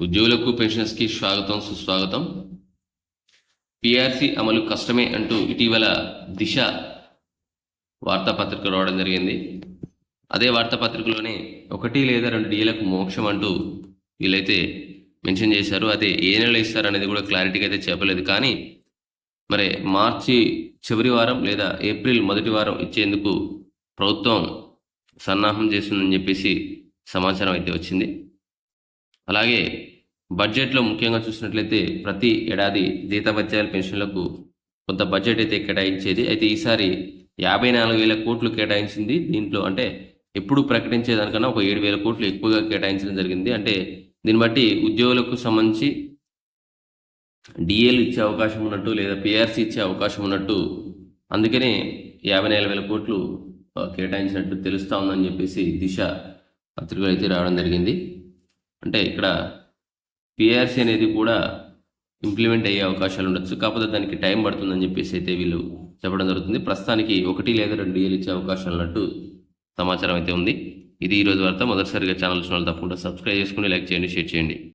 ఉద్యోగులకు పెన్షన్స్కి స్వాగతం సుస్వాగతం. పిఆర్సి అమలు కష్టమే అంటూ ఇటీవల దిశ వార్తాపత్రిక రావడం జరిగింది. అదే వార్తాపత్రికలోనే ఒకటి లేదా రెండు డీలకు మోక్షం అంటూ వీళ్ళైతే మెన్షన్ చేశారు. అదే ఏ నెల ఇస్తారనేది కూడా క్లారిటీగా అయితే చెప్పలేదు. కానీ మరి మార్చి చివరి వారం లేదా ఏప్రిల్ మొదటి వారం ఇచ్చేందుకు ప్రభుత్వం సన్నాహం చేస్తుందని చెప్పేసి సమాచారం అయితే వచ్చింది. అలాగే బడ్జెట్లో ముఖ్యంగా చూసినట్లయితే ప్రతి ఏడాది జీతభత్యాల పెన్షన్లకు కొంత బడ్జెట్ అయితే కేటాయించేది. అయితే ఈసారి యాభై నాలుగు వేల కోట్లు కేటాయించింది. దీంట్లో అంటే ఎప్పుడు ప్రకటించేదానికన్నా ఒక ఏడు వేల కోట్లు ఎక్కువగా కేటాయించడం జరిగింది. అంటే దీన్ని బట్టి ఉద్యోగులకు సంబంధించి డిఏలు ఇచ్చే అవకాశం ఉన్నట్టు లేదా పిఆర్సీ ఇచ్చే అవకాశం ఉన్నట్టు అందుకనే యాభై నాలుగు వేల కోట్లు కేటాయించినట్టు తెలుస్తా ఉందని చెప్పేసి దిశ పత్రికలు అయితే రావడం జరిగింది. అంటే ఇక్కడ పిఆర్సీ అనేది కూడా ఇంప్లిమెంట్ అయ్యే అవకాశాలు ఉండొచ్చు. కాకపోతే దానికి టైం పడుతుందని చెప్పేసి అయితే వీళ్ళు చెప్పడం జరుగుతుంది. ప్రస్తుతానికి ఒకటి లేదా రెండు డిఏలు ఇచ్చే అవకాశాలు ఉన్నట్టు సమాచారం అయితే ఉంది. ఇది ఈరోజు వార్త. మొదటిసారిగా ఛానల్ చూసిన వాళ్ళు తప్పకుండా సబ్స్క్రైబ్ చేసుకుని లైక్ చేయండి షేర్ చేయండి.